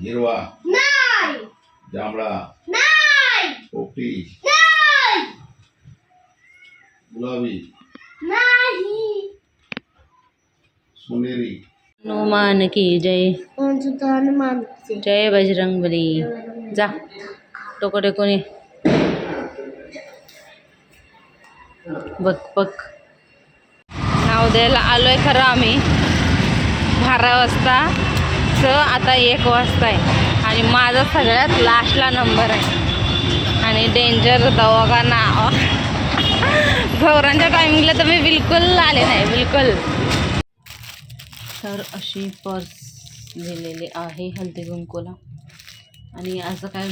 हिरवा. नाही. जांभळा. नाही. पोपटी. नाही. गुलाबी. नाही. सोनेरी. हनुमान की जय. कोणतं हनुमानचे जय. बजरंग बली जा. टोको टेकोने बघ बघ. नाव द्यायला आलोय खरं आम्ही. बारा वाजता. च आता एक वाजता आहे आणि माझा सगळ्यात लास्टला नंबर आहे. आणि डेंजर दवाखाना. गौरांच्या टायमिंगला तर मी बिलकुल आले नाही बिलकुल. तर अशी पर्स दिलेली आहे हल्दी कुंकूला. आणि असं काय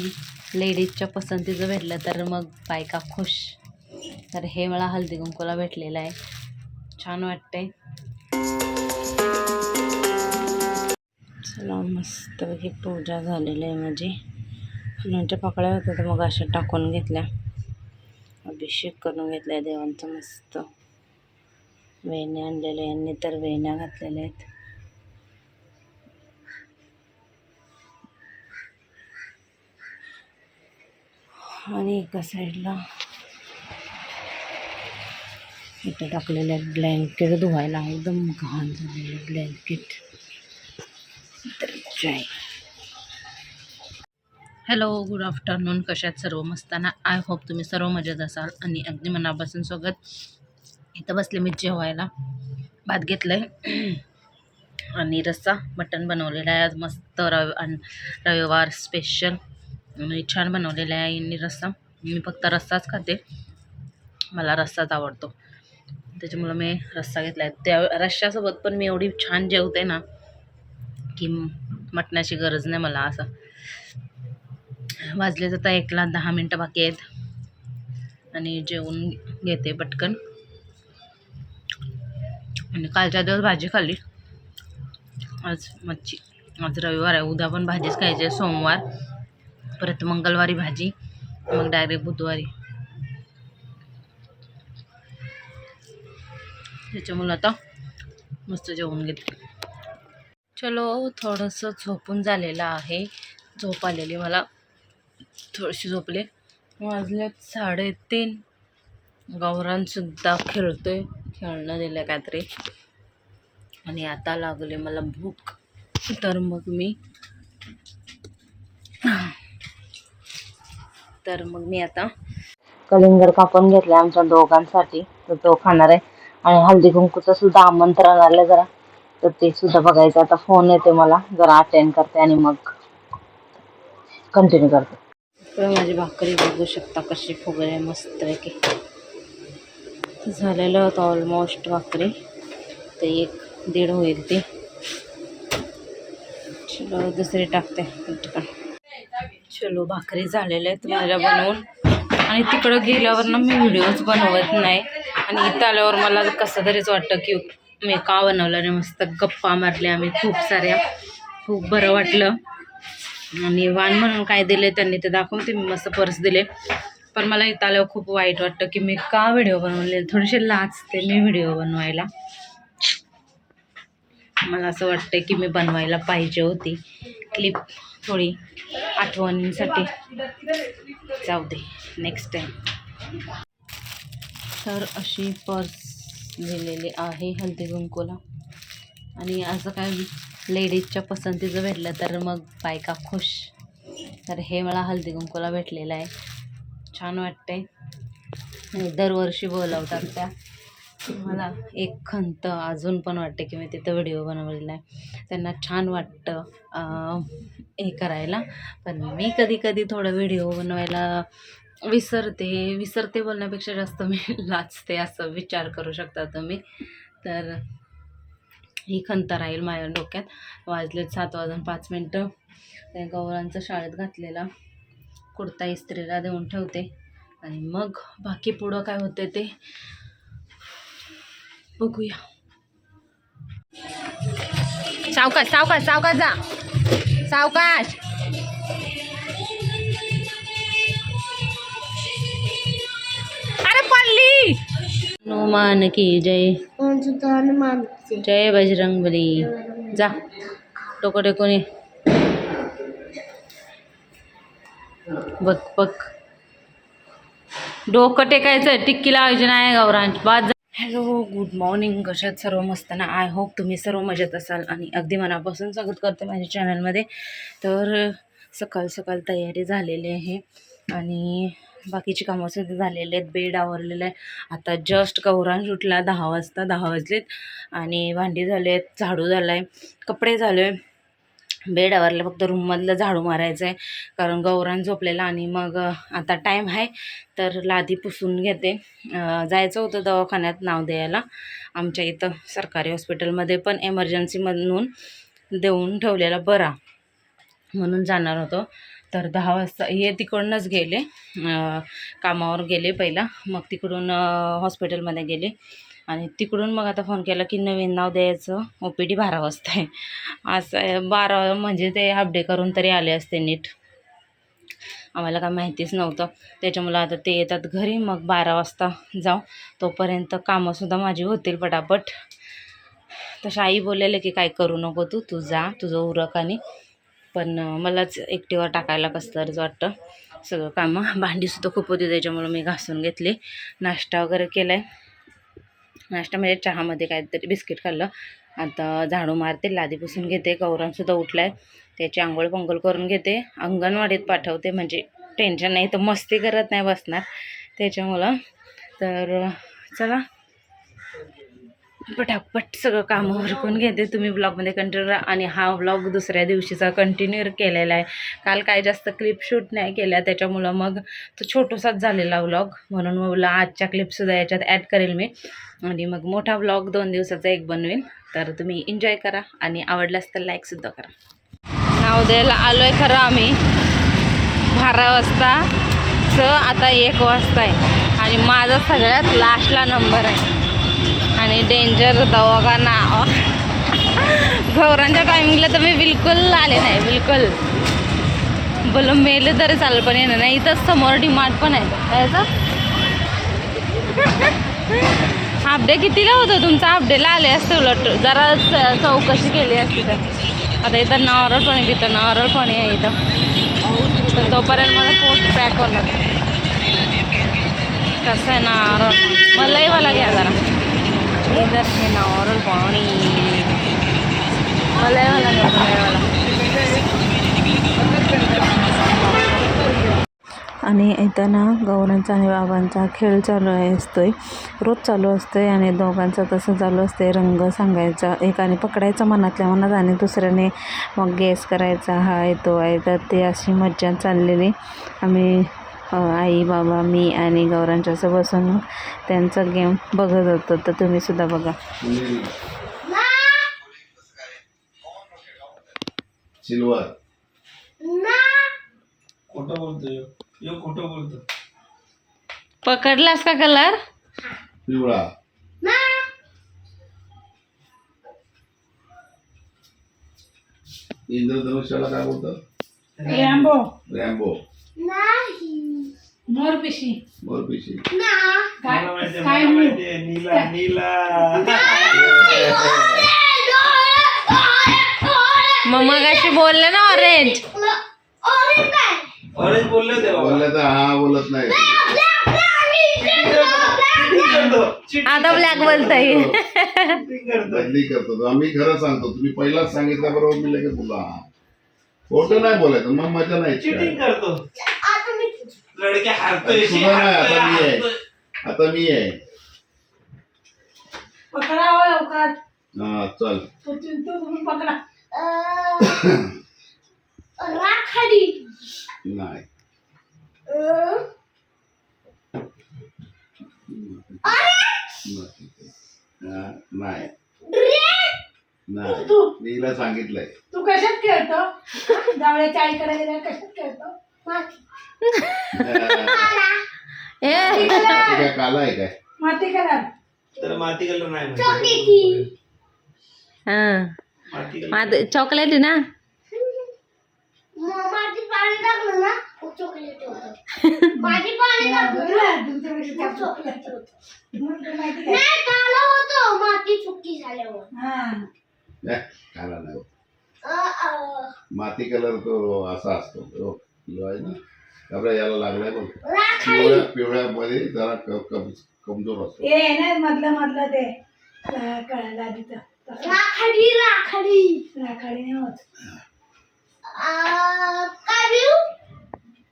लेडीजच्या पसंतीचं भेटलं तर मग बायका खुश. तर हे मला हल्दी कुंकूला भेटलेलं आहे. छान वाटतंय. चला मस्तपैकी पूजा झालेली आहे माझी. फुलांच्या पाकळ्या होत्या तर मग अशा टाकून घेतल्या. अभिषेक करून घेतला देवांचा मस्त. वेण्या आणलेल्या यांनी तर वेण्या घातलेल्या आहेत. आणि एका साईडला इथं टाकलेलं आहे ब्लँकेट धुवायला एकदम घाण झालेलं ब्लँकेट जय हॅलो गुड आफ्टरनून कशात सर्व मस्ताना आय होप तुम्ही सर्व मजेत असाल आणि अगदी मनापासून स्वागत. इथं बसले मी जेवायला. भात घेतलं आहे आणि रस्सा मटण बनवलेला आहे. आज मस्त रव रविवार स्पेशल आणि छान बनवलेला आहे आणि रस्सा. मी फक्त रस्साच खाते. मला रस्साच आवडतो. त्याच्यामुळं मी रस्सा घेतला आहे त्या रश्श्यासोबत पण मी एवढी छान जेवते ना की मटणाची गरज नाही मला असं. वाजले तर एकला दहा मिनटं बाकी आहेत. आणि जेवून घेते पटकन. आणि कालच्या दिवस भाजी खाल्ली. आज मच्छी. आज रविवार आहे. उद्या पण भाजीच खायची आहे. सोमवार. परत मंगळवारी भाजी. मग डायरेक्ट बुधवारी. त्याच्यामुळं आता मस्त जेवून घेते. चलो थोडंसं झोपून झालेलं आहे. झोप आलेली मला थोडीशी झोपले. वाजले साडेतीन. गौरांसुद्धा आहे खेळणं दिलं काहीतरी. आणि आता लागले मला भूक. तर मग मी तर मग मी आता कलिंगर कापून घेतलं आमच्या दोघांसाठी. तर तो खाणार आहे. आणि हळदी कुंकूचं सुद्धा आमंत्रण आलं जरा. तर ते सुद्धा बघायचं. आता फोन येते मला. जरा अटेंड करते आणि मग कंटिन्यू करते. तर माझी भाकरी बघू शकता कशी फुगले की झालेलं होतं ऑलमोस्ट भाकरी. ते एक दीड होईल ती. चलो दुसरी टाकते चलो भाकरी झालेल्या आहेत माझ्या बनवून. आणि तिकडं गेल्यावर ना मी व्हिडिओज बनवत नाही. आणि इथं आल्यावर मला कसं तरीच वाटतं की मी का बनवलं आणि मस्त गप्पा मारल्या आम्ही खूप साऱ्या. खूप बरं वाटलं. आणि वाण म्हणून काय दिले त्यांनी ते दाखवते मी मस्त पर्स दिले. पण मला इथं आल्यावर खूप वाईट वाटतं की मी का व्हिडिओ बनवले थोडेसे लाचते मी व्हिडिओ बनवायला. मला असं वाटतं की मी बनवायला पाहिजे होती. क्लिप थोडी आठवणीसाठी. जाऊ दे नेक्स्ट टाईम तर अशी पर्स दिलेली आहे हळदी कुंकूला आणि असं काय लेडीजच्या पसंतीचं भेटलं तर मग बायका खुश. तर हे मला हळदी कुंकूला भेटलेलं आहे. छान वाटते दरवर्षी बोलवतात त्या. मला एक खंत अजून पण वाटते की मी तिथं व्हिडिओ बनवलेला आहे. त्यांना छान वाटतं हे करायला. पण मी कधी कधी थोडं व्हिडिओ बनवायला विसरते. विसरते बोलण्यापेक्षा जास्त मी लाचते असं विचार करू शकता तुम्ही. तर ही खंत राहील माझ्या डोक्यात. वाजलेत सात वाजून पाच मिनटं. गौरांचं शाळेत घातलेला कुर्ता इस्त्रीला देऊन ठेवते. आणि मग बाकी पुढं काय होते ते बघूया. सावकाश सावकाश सावकाश जा. सावकाश! हनुमान की जय। कोणतं हनुमानचे जय। बजरंग बली जा टोको टेकोने बघ बघ. डोकं टेकायचं टिक्की लावायची नाही गौरांच बाद हॅलो गुड मॉर्निंग कशात सर्व मस्त ना? आय होप तुम्ही सर्व मजेत असाल आणि अगदी मनापासून स्वागत करते माझ्या चॅनलमध्ये तर सकाळ सकाळ तयारी झालेली आहे आणि बाकीची कामं सुद्धा झालेले आहेत. बेड आवरलेलं आहे. आता जस्ट गौरांश उठला दहा वाजता दहा वाजलेत आणि भांडी झाले आहेत झाडू झाला आहे कपडे झाले. बेड आवरलं फक्त रूममधलं झाडू मारायचं आहे कारण गौरान झोपलेला आणि मग आता टाईम आहे. तर लादी पुसून घेते. जायचं होतं दवाखान्यात नाव द्यायला. आमच्या इथं सरकारी हॉस्पिटलमध्ये पण एमर्जन्सीमधून देऊन ठेवलेला बरा म्हणून जाणार होतो. तर दहा वाजता हे तिकडूनच गेले. कामावर गेले पहिला. मग तिकडून हॉस्पिटलमध्ये गेले. आणि तिकडून मग आता फोन केला की नवीन नाव द्यायचं. ओ पी डी बारा वाजता आहे. असं आहे, बारा म्हणजे ते अपडे करून तरी आले असते नीट. आम्हाला काय माहितीच नव्हतं. त्याच्यामुळं आता ते येतात घरी. मग बारा वाजता जाऊ. तोपर्यंत कामंसुद्धा माझी होतील पटापट. तशा आई बोललेलं की काय करू नको तू. तू जा. तुझं उरक आणि पण मलाच एकटीवर टाकायला कसं तरीच वाटतं. सगळं कामं भांडीसुद्धा खूप होती त्याच्यामुळं मी घासून घेतली. नाश्ता वगैरे केला आहे नाश्ता म्हणजे चहामध्ये काहीतरी बिस्किट खाल्लं. आता झाडू मारते लादी पुसून घेते गौरांसुद्धा उठला आहे त्याची आंघोळ पंघोळ करून घेते. अंगणवाडीत पाठवते म्हणजे टेन्शन नाही तर मस्ती करत नाही बसणार. त्याच्यामुळं तर चला. पटापट सगळं कामं उरकून घेते. तुम्ही ब्लॉगमध्ये कंटिन्यू राहा. आणि हा ब्लॉग दुसऱ्या दिवशीचा कंटिन्यू केलेला आहे. काल काय जास्त क्लिप शूट नाही केल्या. त्याच्यामुळं मग तो छोटूसाच झालेला व्लॉग म्हणून मग मला आजच्या क्लिपसुद्धा याच्यात ॲड करेल मी. आणि मग मोठा व्लॉग दोन दिवसाचा एक बनवेन. तर तुम्ही एन्जॉय करा आणि आवडल्यास तर लाईकसुद्धा करा. नाव द्यायला आलो आहे खरं आम्ही. बारा वाजताचं आता एक वाजता आहे आणि माझा सगळ्यात लास्टला नंबर आहे. आणि डेंजर दवाखाना. गौरांच्या टायमिंगला तर मी बिलकुल आले नाही बिलकुल. बोल मेले तरी चालेल पण येणार नाही. इथंच समोर डिमांड पण आहे. कायचं आपडे कितीला होतं तुमचा? आपडेला आले असते उलट. जरा चौकशी केली असती तर. आता इथं नारळ पाणी तिथं नारळ पाणी आहे इथं. तर तोपर्यंत मला पोट पॅक होणार. कसं आहे नारळ मलाही मला घ्या जरा. इधर है नारळ पाणी मलाही मला आणि येताना गौरांचा आणि बाबांचा खेळ चालू आहे असतोय. रोज चालू असतो आहे आणि दोघांचं तसं चालू असतंय रंग सांगायचा. एकाने पकडायचा मनातल्या मनात आणि दुसऱ्याने मग गेस करायचा. हा येतो आहे तर ते अशी मज्जा चाललेली. आम्ही आई बाबा मी आणि गौरांच्या असं बसून त्यांचा गेम बघत होतो. तर तुम्ही सुद्धा बघा. सिल्वर. ना. खोटं बोलतोय. यो खोटं बोलतो पकडलास का कलर? पिवळा. ना. इंद्रधनुष्याला काय बोलतात? रॅम्बो रॅम्बो मोरपिशी मोरपिशी ना. मला माहितीये मला माहितीये नीला नीला. मग मग अशी बोलले ना ऑरेंज ऑरेंज काय? ऑरेंज बोलले होते बाबा. बोललं तर हा बोलत नाही. Cheating करतो cheating आता ब्लॅक बोलताय. करतो. बदली करतो. तो. आम्ही खरं सांगतो तुम्ही पहिलाच सांगितल्याबरोबर मी लगेच बोला खोटं नाही बोलायचं मग मजा नाही चिटिंग काय. करतो. लडके हारतोय शी, हारतोय, आता मी आहे. हारतोय. आता मी आहे. पकडावं लवकर. हा चल. तो चिंतू तुम्ही पकडा. राखाडी. नाही. हा, नाही. नाही. तू मीला सांगितलंय. तू कशात खेळतो? जावळ्याच्या आईकडे गेल्या कशात खेळतो? काय काला आहे काय माती कलर. तर माती कलर नाही माहिती. चॉकलेटी. हां. माती कलर. माझं चॉकलेट आहे ना? माती पाणी टाकलं ना मग चॉकलेट होतं. माती पाणी टाकलं ना तुमच्याकडे मग चॉकलेट होतं. मग तुला माहिती काय? नाही काला होतं. माती सुकी झाल्यावर. हा. नाही, काला नाही होत. अं, अं, माती कलर तो असा असतो तो आपल्या याला लागलाय राखाडी. पिवळ्या पिवळ्यामध्ये जरा क- कम- कमजोर असतो. हे आहे ना मधलं मधलं ते क- कळला तिथं तसं. राखाडी राखाडी. राखाडी नाही होत. आ, काय देऊ?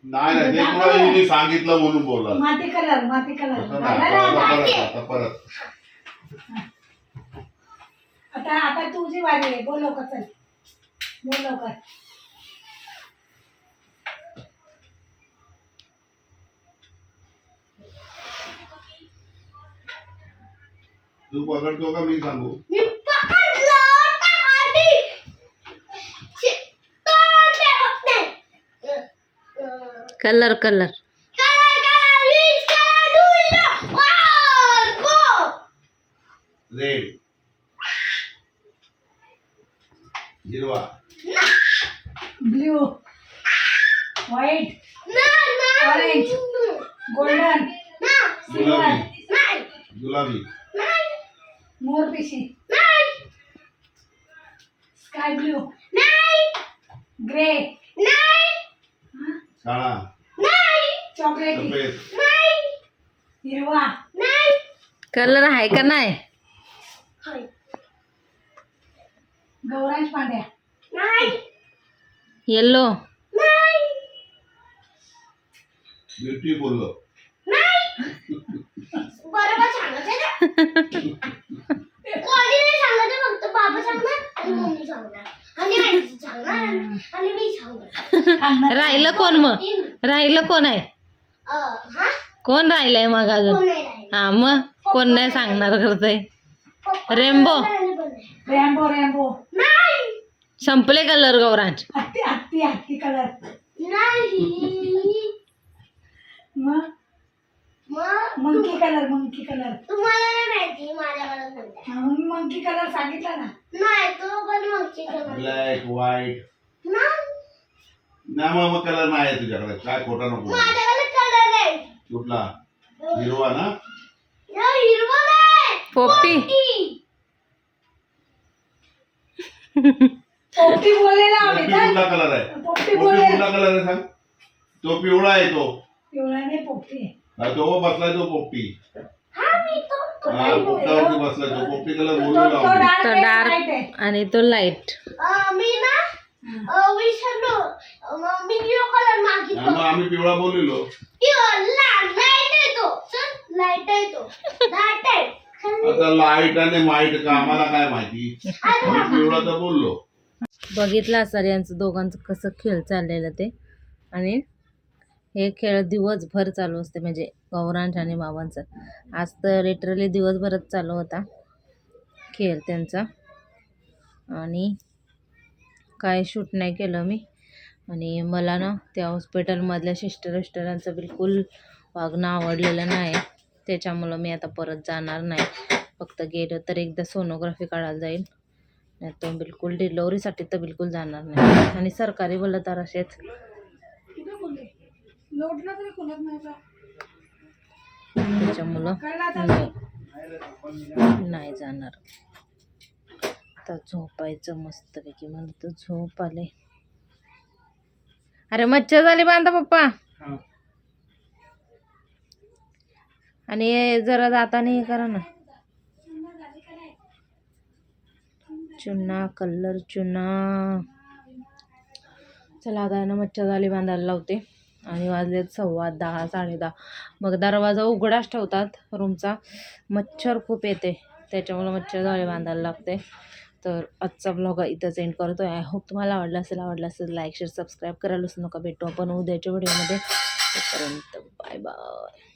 नाही नाही ते तुला हिने सांगितलं म्हणून बोलला. माती कलर माती कलर. तसं नाही आता परत आता परत. आता आता तुझी वारी आहे. बोल लवकर चल. बोल लवकर. तू पकडतो का मी सांगू मी पकडलं टाकाटी शे, तो ठेवत नाही. अ, अ, colour colour. Colour, colour, lead, colour, डुललं. वर, गो. रेड। हिरवा ब्ल्यू व्हाईट ना, ना, Orange. गोल्डन। ना, गुलाबी। नाही, गुलाबी। नाही, मोरपिशी नाही, स्काय ब्ल्यू नाही, ग्रे नाही, काळा नाही, चॉकलेटी सफेद. नाही, हिरवा. नाही. कलर आहे का नाही? होय. गौरांश पांड्या. नाही, येल्लो नाही, ब्युटी बोललो नाही. बरोबर सांगायचं ना. कोणी नाही सांगत फक्त बाबा सांगणार आणि मम्मी सांगणार. आणि आई सांगणार आणि मी सांगणार. राहिलं कोण मग. राहिलं कोण आहे? अ, हा? कोण राहिलंय मग अजून? कोण नाही राहिलं. हा मग कोण नाही सांगणार करतंय. रेम्बो. रॅम्बो रॅम्बो नाही. संपले कलर गौरांच हत्ती हत्ती हत्ती कलर. नाही. मग? मंकी कलर मंकी कलर तुम्हाला नाही माहिती माझ्याकडे कोणता मग मंकी कलर सांगितलं ना. नाही तो पण मागची कलर ब्लॅक व्हाईट नाही नाही मग कलर नाही आहे तुझ्याकडे. काय खोटा नको बोलू. माझ्याकडे कलर आहे कुठला? हिरवा ना? या हिरवा नाही. पोपटी. पोपटी. पोपटी बोललेला आम्ही पोपटी तर कुठला कलर आहे? पोपटी पोपटी बोलले. कुठला कलर आहे सांग? तो पिवळा आहे तो. पिवळा नाही पोपटी आहे. हा, तो बसलाय तो पोपटी. हा मी तो हा पोपटावरती बसलाय तो. पोपटी कलर तो बोलू तो लावू डार्क आणि तो लाइट. अ, मी ना अ, विसरलो अ, मग मी निळा कलर मागितला. मग आम्ही पिवळा बोललेलो. लाइट आहे तो. चल लाइट आहे तो. लाइट आहे. खाली. आता लाइट आणि माईट का आम्हाला काय माहिती? आम्ही पिवळा तर बोललो. बघितलं असेल यांचं दोघांचं कसं खेळ चाललेलं ते. आणि हे खेळ दिवसभर चालू असते म्हणजे गौरांश आणि बाबांचं. आज तर लिटरली दिवसभरच चालू होता खेळ त्यांचा. आणि काय शूट नाही केलं मी. आणि मला ना त्या हॉस्पिटलमधल्या सिस्टर विस्टरांचं बिलकुल वागणं आवडलेलं नाही. त्याच्यामुळं मी आता परत जाणार नाही. फक्त गेलं तर एकदा सोनोग्राफी काढायला जाईल. नाही तर बिलकुल डिलिव्हरीसाठी तर बिलकुल जाणार नाही. आणि सरकारी बोललं तर असेच लोटला तरी खुलत नाही त्याच्यामुळं नाही. जाणार. आता झोपायचं मस्तपैकी. मला तर झोप आले अरे मच्छर झाली बांधा पप्पा. आणि हे जरा जाताना हे करा ना. चुना कलर चुना. चला आता आहे ना मच्छर झाली बांधायला लावते. आणि वाजलेत सव्वा दहा साडे दहा. मग दरवाजा उघडाच ठेवतात रूमचा. मच्छर खूप येते. त्याच्यामुळं मच्छर जाळी बांधायला लागते. तर आजचा ब्लॉग इथंच एंड करतो आहे आय होप तुम्हाला आवडला असेल आवडला असेल लाईक शेअर सबस्क्राईब करायला नका. भेटू आपण उद्याच्या व्हिडिओमध्ये तोपर्यंत बाय बाय